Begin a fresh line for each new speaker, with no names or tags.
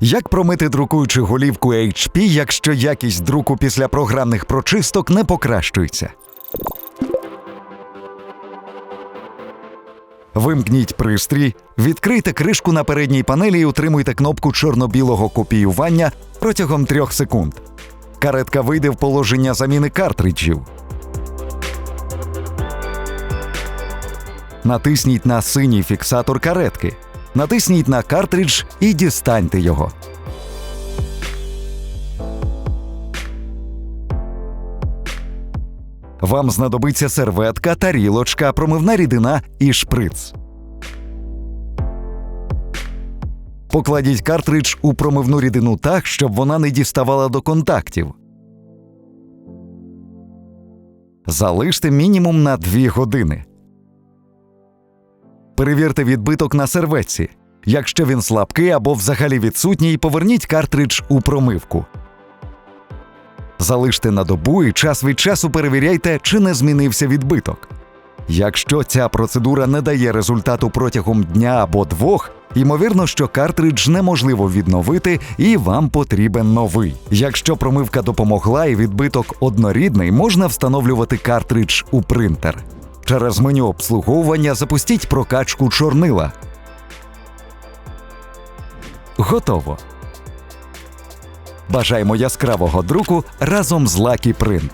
Як промити друкуючу голівку HP, якщо якість друку після програмних прочисток не покращується? Вимкніть пристрій, відкрийте кришку на передній панелі і утримуйте кнопку чорно-білого копіювання протягом 3 секунд. Каретка вийде в положення заміни картриджів. Натисніть на синій фіксатор каретки. Натисніть на картридж і дістаньте його. Вам знадобиться серветка, тарілочка, промивна рідина і шприц. Покладіть картридж у промивну рідину так, щоб вона не діставала до контактів. Залиште мінімум на 2 години. Перевірте відбиток на серветці. Якщо він слабкий або взагалі відсутній, поверніть картридж у промивку. Залиште на добу і час від часу перевіряйте, чи не змінився відбиток. Якщо ця процедура не дає результату протягом дня або двох, ймовірно, що картридж неможливо відновити і вам потрібен новий. Якщо промивка допомогла і відбиток однорідний, можна встановлювати картридж у принтер. Через меню обслуговування запустіть прокачку чорнила. Готово. Бажаємо яскравого друку разом з Lucky Print.